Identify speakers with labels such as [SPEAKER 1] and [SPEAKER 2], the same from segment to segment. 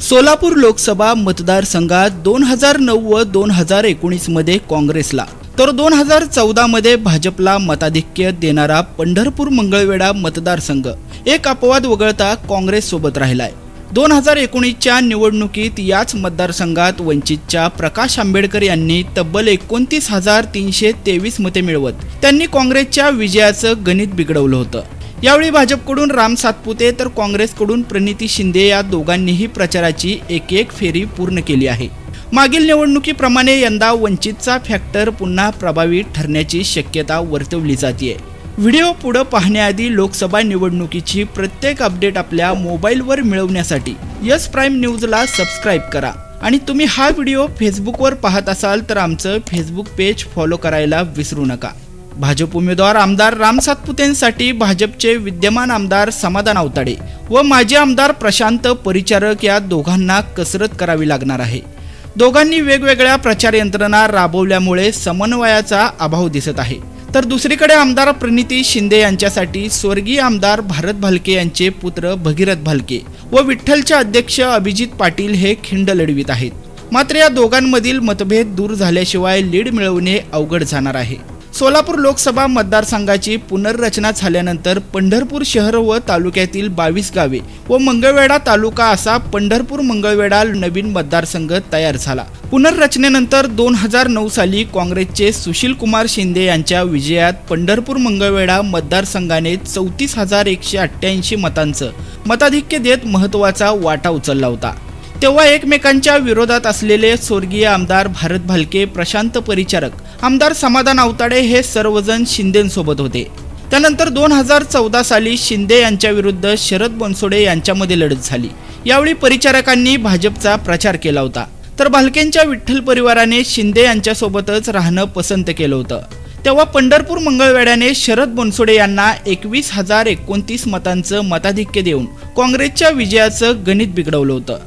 [SPEAKER 1] सोलापूर लोकसभा मतदारसंघात दोन हजार नऊ व दोन हजार एकोणीसमध्ये काँग्रेसला. तर दोन हजार चौदामध्ये भाजपला मताधिक्य देणारा पंढरपूर मंगळवेढा मतदारसंघ. एक अपवाद वगळता काँग्रेस सोबत राहिलाय. दोन हजार एकोणीसच्या निवडणुकीत याच मतदारसंघात वंचितच्या प्रकाश आंबेडकर यांनी तब्बल एकोणतीस हजार तीनशे तेवीस मते मिळवत. त्यांनी काँग्रेसच्या विजयाचं गणित बिघडवलं होतं. यावेळी भाजपकडून राम सातपुते तर काँग्रेसकडून प्रणिती शिंदे या दोघांनीही प्रचाराची एक एक फेरी पूर्ण केली आहे. मागील निवडणुकीप्रमाणे यंदा वंचितचा फॅक्टर पुन्हा प्रभावी ठरण्याची शक्यता वर्तवली जाते व्हिडिओ पुढं पाहण्याआधी लोकसभा निवडणुकीची प्रत्येक अपडेट आपल्या मोबाईलवर मिळवण्यासाठी यस प्राईम न्यूजला सबस्क्राईब करा. आणि तुम्ही हा व्हिडिओ फेसबुकवर पाहत असाल तर आमचं फेसबुक पेज फॉलो करायला विसरू नका. भाजप उमेदवार आमदार राम सातपुतेंसाठी भाजपचे विद्यमान आमदार समाधान अवताडे व माजी आमदार प्रशांत परिचारक या दोघांना कसरत करावी लागणार आहे. दोघांनी वेगवेगळ्या प्रचार यंत्रणा राबवल्यामुळे समन्वयाचा अभाव दिसत आहे. तर दुसरीकडे आमदार प्रणिती शिंदे यांच्यासाठी स्वर्गीय आमदार भारत भालके यांचे पुत्र भगीरथ भालके व विठ्ठलचे अध्यक्ष अभिजित पाटील हे खिंड लढवित आहेत. मात्र या दोघांमधील मतभेद दूर झाल्याशिवाय लीड मिळवणे अवघड जाणार आहे. सोलापूर लोकसभा मतदारसंघाची पुनर्रचना झाल्यानंतर पंढरपूर शहर व तालुक्यातील बावीस गावे व मंगळवेढा तालुका असा पंढरपूर मंगळवेढा नवीन मतदारसंघ तयार झाला. पुनर्रचनेनंतर दोन हजार नऊ साली काँग्रेसचे सुशील कुमार शिंदे यांच्या विजयात पंढरपूर मंगळवेढा मतदारसंघाने चौतीस हजार एकशे अठ्ठ्याऐंशी मतांचं मताधिक्य देत महत्त्वाचा वाटा उचलला होता. तेव्हा एकमेकांच्या विरोधात असलेले स्वर्गीय आमदार भारत भालके प्रशांत परिचारक आमदार समाधान अवताडे हे सर्वजण शिंदेसोबत होते. त्यानंतर दोन हजार चौदा साली शिंदे यांच्या विरुद्ध शरद बनसोडे यांच्यामध्ये लढत झाली. यावेळी परिचारकांनी भाजपचा प्रचार केला होता. तर भालकेंच्या विठ्ठल परिवाराने शिंदे यांच्यासोबतच राहणं पसंत केलं होतं. तेव्हा पंढरपूर मंगळवेड्याने शरद बनसोडे यांना एकवीस हजार एकोणतीस मतांचं मताधिक्य देऊन काँग्रेसच्या विजयाचं गणित बिघडवलं होतं.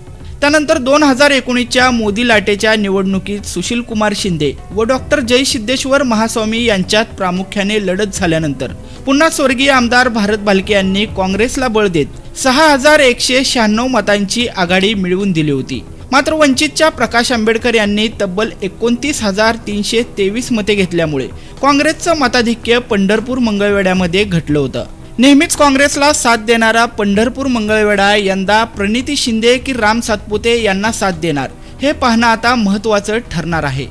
[SPEAKER 1] त्यानंतर दोन हजार एकोणीसच्या मोदी लाटेच्या निवडणुकीत सुशील कुमार शिंदे व डॉक्टर जय सिद्धेश्वर महास्वामी यांच्यात प्रामुख्याने लढत झाल्यानंतर. पुन्हा स्वर्गीय आमदार भारत भालके यांनी काँग्रेसला बळ देत सहा हजार एकशे शहाण्णव मतांची आघाडी मिळवून दिली होती. मात्र वंचितच्या प्रकाश आंबेडकर यांनी तब्बल एकोणतीस हजार तीनशे तेवीस मते घेतल्यामुळे काँग्रेसचं मताधिक्य पंढरपूर मंगळवेड्यामध्ये घटलं होतं. नेहमीच काँग्रेसला साथ देणारा पंढरपूर मंगळवेढा यंदा प्रणिती शिंदे की राम सातपुते यांना साथ देणार? हे पाहणं आता महत्त्वाचं ठरणार आहे.